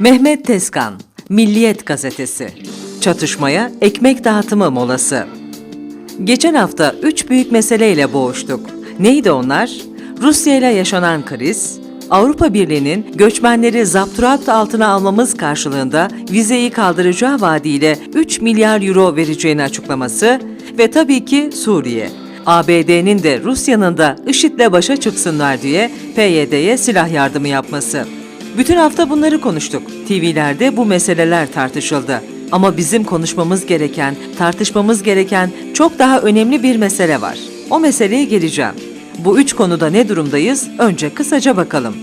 Mehmet Tezkan, Milliyet Gazetesi. Çatışmaya ekmek dağıtımı molası. Geçen hafta üç büyük meseleyle boğuştuk. Neydi onlar? Rusya ile yaşanan kriz, Avrupa Birliği'nin göçmenleri zapturapt altına almamız karşılığında vizeyi kaldıracağı vaadiyle 3 milyar euro vereceğini açıklaması ve tabii ki Suriye. ABD'nin de Rusya'nın da IŞİD'le başa çıksınlar diye PYD'ye silah yardımı yapması. Bütün hafta bunları konuştuk. TV'lerde bu meseleler tartışıldı. Ama bizim konuşmamız gereken, tartışmamız gereken çok daha önemli bir mesele var. O meseleye geleceğim. Bu üç konuda ne durumdayız? Önce kısaca bakalım.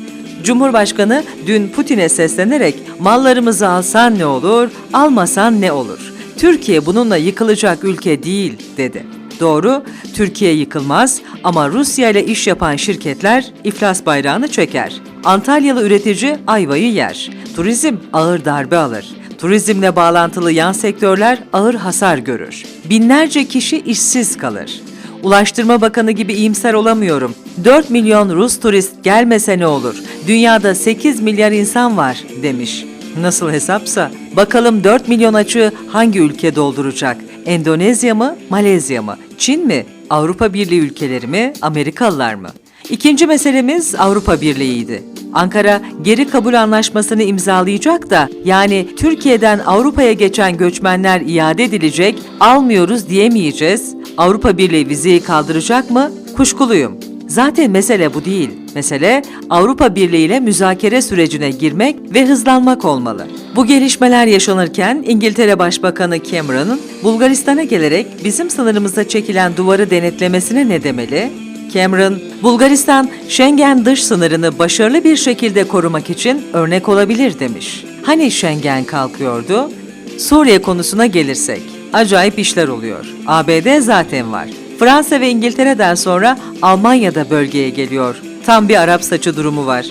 Cumhurbaşkanı dün Putin'e seslenerek mallarımızı alsan ne olur, almasan ne olur? Türkiye bununla yıkılacak ülke değil dedi. Doğru, Türkiye yıkılmaz ama Rusya ile iş yapan şirketler iflas bayrağını çeker. Antalyalı üretici ayvayı yer. Turizm ağır darbe alır. Turizmle bağlantılı yan sektörler ağır hasar görür. Binlerce kişi işsiz kalır. Ulaştırma Bakanı gibi iyimser olamıyorum. 4 milyon Rus turist gelmese ne olur? Dünyada 8 milyar insan var demiş. Nasıl hesapsa bakalım 4 milyon açığı hangi ülke dolduracak? Endonezya mı, Malezya mı, Çin mi, Avrupa Birliği ülkeleri mi, Amerikalılar mı? İkinci meselemiz Avrupa Birliği'ydi. Ankara geri kabul anlaşmasını imzalayacak da yani Türkiye'den Avrupa'ya geçen göçmenler iade edilecek, almıyoruz diyemeyeceğiz. Avrupa Birliği vizeyi kaldıracak mı? Kuşkuluyum. Zaten mesele bu değil. Mesele Avrupa Birliği ile müzakere sürecine girmek ve hızlanmak olmalı. Bu gelişmeler yaşanırken İngiltere Başbakanı Cameron'ın Bulgaristan'a gelerek bizim sınırımızda çekilen duvarı denetlemesine ne demeli? Cameron, Bulgaristan Schengen dış sınırını başarılı bir şekilde korumak için örnek olabilir demiş. Hani Schengen kalkıyordu? Suriye konusuna gelirsek, acayip işler oluyor. ABD zaten var. Fransa ve İngiltere'den sonra Almanya da bölgeye geliyor. Tam bir Arap saçı durumu var.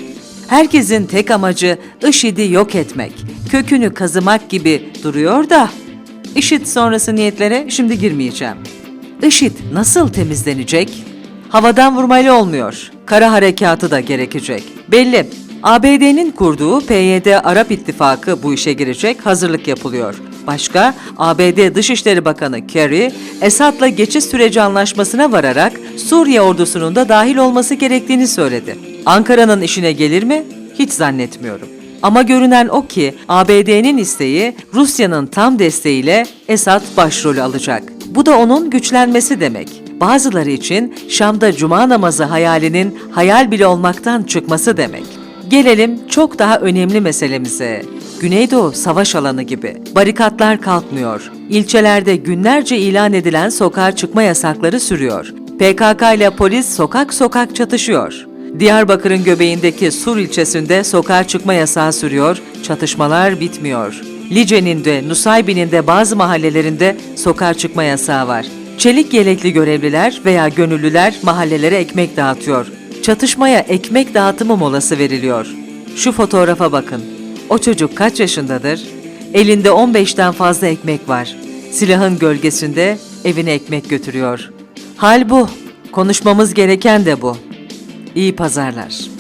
Herkesin tek amacı IŞİD'i yok etmek, kökünü kazımak gibi duruyor da. IŞİD sonrası niyetlere şimdi girmeyeceğim. IŞİD nasıl temizlenecek? Havadan vurmayla olmuyor. Kara harekatı da gerekecek. Belli. ABD'nin kurduğu PYD Arap İttifakı bu işe girecek, hazırlık yapılıyor. Başka, ABD Dışişleri Bakanı Kerry, Esad'la geçiş süreci anlaşmasına vararak Suriye ordusunun da dahil olması gerektiğini söyledi. Ankara'nın işine gelir mi? Hiç zannetmiyorum. Ama görünen o ki ABD'nin isteği Rusya'nın tam desteğiyle Esad başrolü alacak. Bu da onun güçlenmesi demek. Bazıları için Şam'da cuma namazı hayalinin hayal bile olmaktan çıkması demek. Gelelim çok daha önemli meselemize. Güneydoğu savaş alanı gibi. Barikatlar kalkmıyor. İlçelerde günlerce ilan edilen sokağa çıkma yasakları sürüyor. PKK ile polis sokak sokak çatışıyor. Diyarbakır'ın göbeğindeki Sur ilçesinde sokağa çıkma yasağı sürüyor, çatışmalar bitmiyor. Lice'nin de Nusaybin'in de bazı mahallelerinde sokağa çıkma yasağı var. Çelik yelekli görevliler veya gönüllüler mahallelere ekmek dağıtıyor. Çatışmaya ekmek dağıtımı molası veriliyor. Şu fotoğrafa bakın. O çocuk kaç yaşındadır? Elinde 15'ten fazla ekmek var. Silahın gölgesinde evine ekmek götürüyor. Hal bu. Konuşmamız gereken de bu. İyi pazarlar.